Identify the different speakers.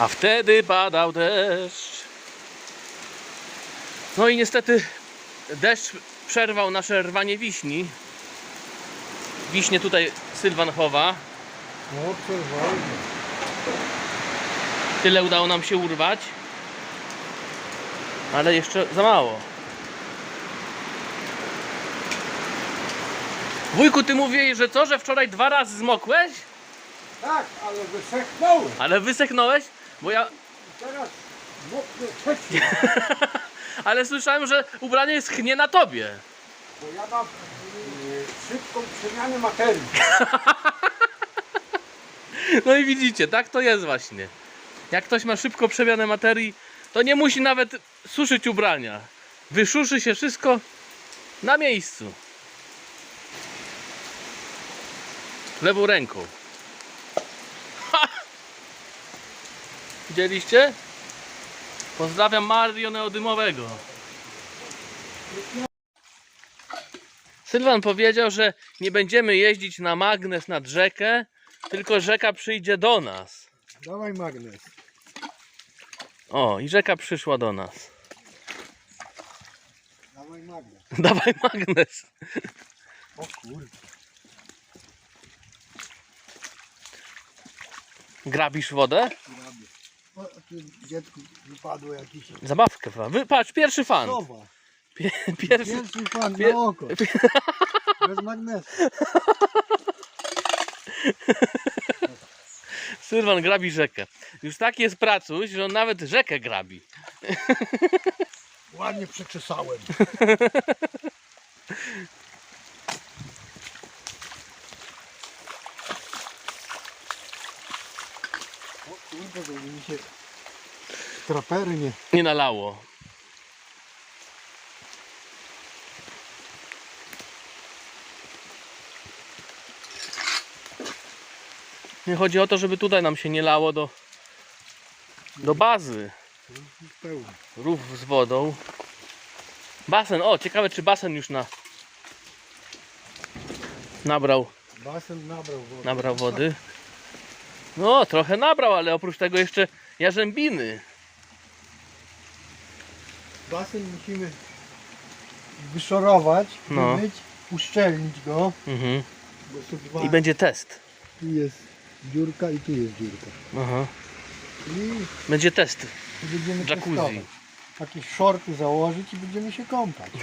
Speaker 1: A wtedy padał deszcz. No i niestety deszcz przerwał nasze rwanie wiśni. Wiśnie tutaj Sylwan chowa.
Speaker 2: No, przerwał.
Speaker 1: Tyle udało nam się urwać. Ale jeszcze za mało. Wujku, ty mówiłeś, że co, że wczoraj dwa razy zmokłeś?
Speaker 2: Tak, ale wysechnąłem.
Speaker 1: Ale wysechnąłeś? Bo ja...
Speaker 2: Teraz trzeci,
Speaker 1: Ale słyszałem, że ubranie schnie na tobie.
Speaker 2: bo ja mam y, szybką przemianę materii.
Speaker 1: No i widzicie, tak to jest właśnie. Jak ktoś ma szybko przemianę materii, to nie musi nawet suszyć ubrania. Wyszuszy się wszystko na miejscu. Lewą ręką. Widzieliście? Pozdrawiam Mario Neodymowego. Sylwan powiedział, że nie będziemy jeździć na magnes nad rzekę, tylko rzeka przyjdzie do nas.
Speaker 2: Dawaj magnes.
Speaker 1: O, i rzeka przyszła do nas.
Speaker 2: Dawaj magnes.
Speaker 1: Dawaj magnes.
Speaker 2: O kurde.
Speaker 1: Grabisz wodę?
Speaker 2: O, dziecku wypadło jakiś
Speaker 1: Zabawkę. fa- Wy, patrz, pierwszy fan. Pie, pierwszy.
Speaker 2: Pierwszy fan
Speaker 1: Pier-
Speaker 2: na oko. Bez magnesu.
Speaker 1: Sylwan grabi rzekę. Już taki jest pracuś, że on nawet rzekę grabi.
Speaker 2: Ładnie przeczesałem. kurde, mi się trapery nie...
Speaker 1: Nie nalało. Nie chodzi o to, żeby tutaj nam się nie lało do, do bazy.
Speaker 2: Pełno.
Speaker 1: Rów z wodą. Basen, o ciekawe czy basen już na nabrał,
Speaker 2: Basen nabrał wody.
Speaker 1: nabrał wody. No trochę nabrał, ale oprócz tego jeszcze jarzębiny.
Speaker 2: Basen musimy wyszorować,
Speaker 1: No.
Speaker 2: wymyć, uszczelnić go.
Speaker 1: Mhm.
Speaker 2: Bo są dwa.
Speaker 1: I będzie test.
Speaker 2: Tu jest dziurka i tu jest dziurka.
Speaker 1: Aha.
Speaker 2: I
Speaker 1: Będzie test.
Speaker 2: będziemy
Speaker 1: Jacuzzi.
Speaker 2: testować. Jakieś shorty założyć i będziemy się kąpać.